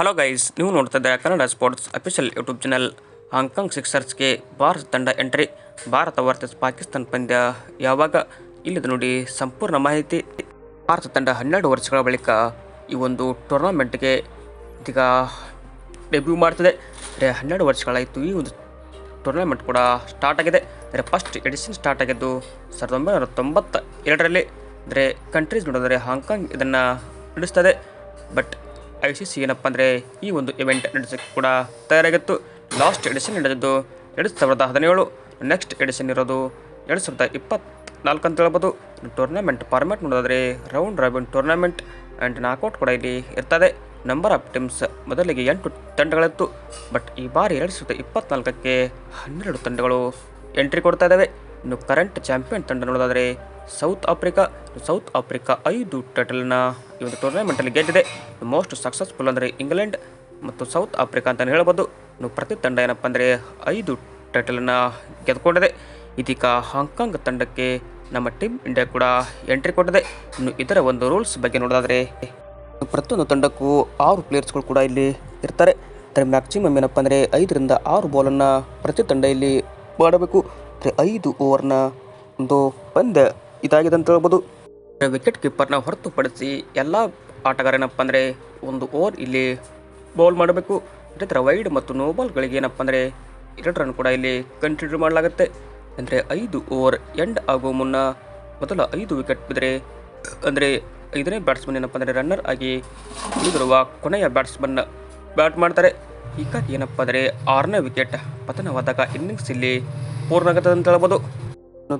Hello guys ನೀವು ನೋಡ್ತಾ ಇದ್ದಾರೆ Kannada sports official YouTube channel Hong Kong ಸಿಕ್ಸರ್ಸ್ಗೆ Bharat ತಂಡ ಎಂಟ್ರಿ ಭಾರತ ವರ್ಸಸ್ ಪಾಕಿಸ್ತಾನ ಪಂದ್ಯ. ಯಾವಾಗ? ಇಲ್ಲಿದೆ ನೋಡಿ ಸಂಪೂರ್ಣ ಮಾಹಿತಿ. ಭಾರತ ತಂಡ ಹನ್ನೆರಡು ವರ್ಷಗಳ ಬಳಿಕ ಈ ಒಂದು ಟೂರ್ನಮೆಂಟ್ಗೆ ಇದೀಗ ಡೆಬ್ಯೂ ಮಾಡ್ತದೆ. ಅಂದರೆ ಹನ್ನೆರಡು ವರ್ಷಗಳಾಯಿತು ಈ ಒಂದು ಟೂರ್ನಮೆಂಟ್ ಕೂಡ ಸ್ಟಾರ್ಟ್ ಆಗಿದೆ. ಅಂದರೆ ಫಸ್ಟ್ ಎಡಿಷನ್ ಸ್ಟಾರ್ಟ್ ಆಗಿದ್ದು ಸಾವಿರದ ಒಂಬೈನೂರ ತೊಂಬತ್ತ ಎರಡರಲ್ಲಿ ಅಂದರೆ ಕಂಟ್ರೀಸ್ ನೋಡಿದರೆ ಹಾಂಗ್ಕಾಂಗ್ ಇದನ್ನು ನಡೆಸ್ತದೆ. ಬಟ್ ಐ ಸಿ ಸಿ ಏನಪ್ಪ ಅಂದರೆ ಈ ಒಂದು ಇವೆಂಟ್ ನಡೆಸೋಕ್ಕೆ ಕೂಡ ತಯಾರಾಗಿತ್ತು. ಲಾಸ್ಟ್ ಎಡಿಷನ್ ನಡೆದಿದ್ದು ಎರಡು ಸಾವಿರದ ಹದಿನೇಳು. ನೆಕ್ಸ್ಟ್ ಎಡಿಷನ್ ಇರೋದು ಎರಡು ಸಾವಿರದ ಇಪ್ಪತ್ನಾಲ್ಕು ಅಂತ ಹೇಳ್ಬೋದು. ಟೂರ್ನಮೆಂಟ್ ಫಾರ್ಮ್ಯಾಟ್ ನೋಡೋದಾದ್ರೆ round robin tournament and knockout ಕೂಡ ಇಲ್ಲಿ ಇರ್ತದೆ. ನಂಬರ್ ಆಫ್ ಟೀಮ್ಸ್ ಮೊದಲಿಗೆ ಎಂಟು ತಂಡಗಳಿತ್ತು. ಬಟ್ ಈ ಬಾರಿ ಎರಡು ಸಾವಿರದ ಇಪ್ಪತ್ನಾಲ್ಕಕ್ಕೆ ಹನ್ನೆರಡು ತಂಡಗಳು ಎಂಟ್ರಿ ಕೊಡ್ತಾ ಇದ್ದಾವೆ ಇನ್ನು ಕರೆಂಟ್ ಚಾಂಪಿಯನ್ ತಂಡ ನೋಡೋದಾದರೆ ಸೌತ್ ಆಫ್ರಿಕಾ ಸೌತ್ ಆಫ್ರಿಕಾ ಐದು ಟೈಟಲ್ನ ಈ ಒಂದು ಟೂರ್ನಮೆಂಟಲ್ಲಿ ಗೆದ್ದಿದೆ. ಮೋಸ್ಟ್ ಸಕ್ಸಸ್ಫುಲ್ ಅಂದರೆ ಇಂಗ್ಲೆಂಡ್ ಮತ್ತು ಸೌತ್ ಆಫ್ರಿಕಾ ಅಂತಲೇ ಹೇಳ್ಬೋದು. ಇನ್ನು ಪ್ರತಿ ತಂಡ ಏನಪ್ಪ ಅಂದರೆ ಐದು ಟೈಟಲನ್ನು ಗೆದ್ದುಕೊಂಡಿದೆ. ಇದೀಗ ಹಾಂಗ್ಕಾಂಗ್ ತಂಡಕ್ಕೆ ನಮ್ಮ ಟೀಮ್ ಇಂಡಿಯಾ ಕೂಡ ಎಂಟ್ರಿ ಕೊಟ್ಟಿದೆ. ಇನ್ನು ಇದರ ಒಂದು ರೂಲ್ಸ್ ಬಗ್ಗೆ ನೋಡೋದಾದರೆ, ಪ್ರತಿಯೊಂದು ತಂಡಕ್ಕೂ ಆರು ಪ್ಲೇಯರ್ಸ್ಗಳು ಕೂಡ ಇಲ್ಲಿ ಇರ್ತಾರೆ. ಅಂದರೆ ಮ್ಯಾಕ್ಸಿಮಮ್ ಏನಪ್ಪ ಅಂದರೆ ಐದರಿಂದ ಆರು ಬಾಲನ್ನು ಪ್ರತಿ ತಂಡ ಇಲ್ಲಿ ಮಾಡಬೇಕು. ಅಂದರೆ ಐದು ಓವರ್ನ ಒಂದು ಪಂದ್ಯ ಇದಾಗಿದೆ ಅಂತ ಹೇಳ್ಬೋದು. ವಿಕೆಟ್ ಕೀಪರ್ನ ಹೊರತುಪಡಿಸಿ ಎಲ್ಲ ಆಟಗಾರ ಏನಪ್ಪ ಅಂದರೆ ಒಂದು ಓವರ್ ಇಲ್ಲಿ ಬೌಲ್ ಮಾಡಬೇಕು. ಇದೇ ಥರ ವೈಡ್ ಮತ್ತು ನೋ ಬಾಲ್ಗಳಿಗೆ ಏನಪ್ಪ ಅಂದರೆ ಎರಡು ರನ್ ಕೂಡ ಇಲ್ಲಿ ಕಂಟಿನ್ಯೂ ಮಾಡಲಾಗುತ್ತೆ. ಅಂದರೆ ಐದು ಓವರ್ ಎಂಡ್ ಆಗೋ ಮುನ್ನ ಮೊದಲ ಐದು ವಿಕೆಟ್ ಬಿದ್ದರೆ ಅಂದರೆ ಐದನೇ ಬ್ಯಾಟ್ಸ್ಮನ್ ಏನಪ್ಪ ಅಂದರೆ ರನ್ನರ್ ಆಗಿ ಉಳಿದಿರುವ ಕೊನೆಯ ಬ್ಯಾಟ್ಸ್ಮನ್ ಬ್ಯಾಟ್ ಮಾಡ್ತಾರೆ. ಹೀಗಾಗಿ ಏನಪ್ಪ ಅಂದರೆ ಆರನೇ ವಿಕೆಟ್ ಪತನವಾದಾಗ ಇನ್ನಿಂಗ್ಸ್ ಇಲ್ಲಿ ಪೂರ್ಣ ಆಗುತ್ತದೆ ಅಂತ ಹೇಳ್ಬೋದು.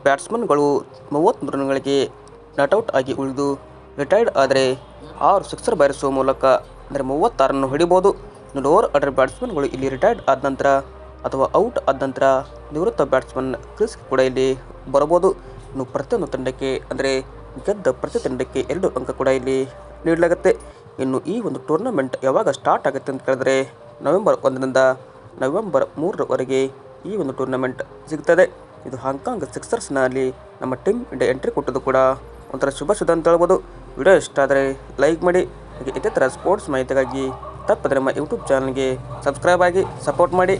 ಬ್ಯಾಟ್ಸ್ಮನ್ಗಳು ಮೂವತ್ತ್ಮೂರು ರನ್ಗಳಿಗೆ ನಟೌಟ್ ಆಗಿ ಉಳಿದು ರಿಟೈರ್ಡ್ ಆದರೆ ಆರು ಸಿಕ್ಸರ್ ಬಾರಿಸುವ ಮೂಲಕ ಅಂದರೆ ಮೂವತ್ತಾರನ್ನು ಹಿಡಿಬೋದು. ಇನ್ನು ಲೋವರ್ ಆರ್ಡರ್ ಬ್ಯಾಟ್ಸ್ಮನ್ಗಳು ಇಲ್ಲಿ ರಿಟೈರ್ಡ್ ಆದ ನಂತರ ಅಥವಾ ಔಟ್ ಆದ ನಂತರ ನಿವೃತ್ತ ಬ್ಯಾಟ್ಸ್ಮನ್ ಕ್ರಿಸ್ ಕೂಡ ಇಲ್ಲಿ ಬರಬಹುದು. ಇನ್ನು ಪ್ರತಿಯೊಂದು ತಂಡಕ್ಕೆ ಅಂದರೆ ಗೆದ್ದ ಪ್ರತಿ ತಂಡಕ್ಕೆ ಎರಡು ಅಂಕ ಕೂಡ ಇಲ್ಲಿ ನೀಡಲಾಗುತ್ತೆ. ಇನ್ನು ಈ ಒಂದು ಟೂರ್ನಮೆಂಟ್ ಯಾವಾಗ ಸ್ಟಾರ್ಟ್ ಆಗುತ್ತೆ ಅಂತ ಕೇಳಿದ್ರೆ ನವೆಂಬರ್ ಒಂದರಿಂದ ನವೆಂಬರ್ ಮೂರರವರೆಗೆ ಈ ಒಂದು ಟೂರ್ನಮೆಂಟ್ ಸಿಗ್ತದೆ. ಇದು ಹಾಂಗ್ಕಾಂಗ್ ಸಿಕ್ಸರ್ಸ್ನಲ್ಲಿ ನಮ್ಮ ಟೀಮ್ ಇಂಡಿಯಾ ಎಂಟ್ರಿ ಕೊಟ್ಟದ್ದು ಕೂಡ. ಒಂಥರ ಶುಭ ಶುದ್ಧ ಅಂತ ಹೇಳ್ಬೋದು. ವಿಡಿಯೋ ಇಷ್ಟ ಆದರೆ ಲೈಕ್ ಮಾಡಿ, ಹಾಗೆ ಇದೇ ಥರ ಸ್ಪೋರ್ಟ್ಸ್ ಮಾಹಿತಿಗಾಗಿ ತಪ್ಪದೆ ನಮ್ಮ ಯೂಟ್ಯೂಬ್ ಚಾನಲ್ಗೆ ಸಬ್ಸ್ಕ್ರೈಬ್ ಆಗಿ ಸಪೋರ್ಟ್ ಮಾಡಿ.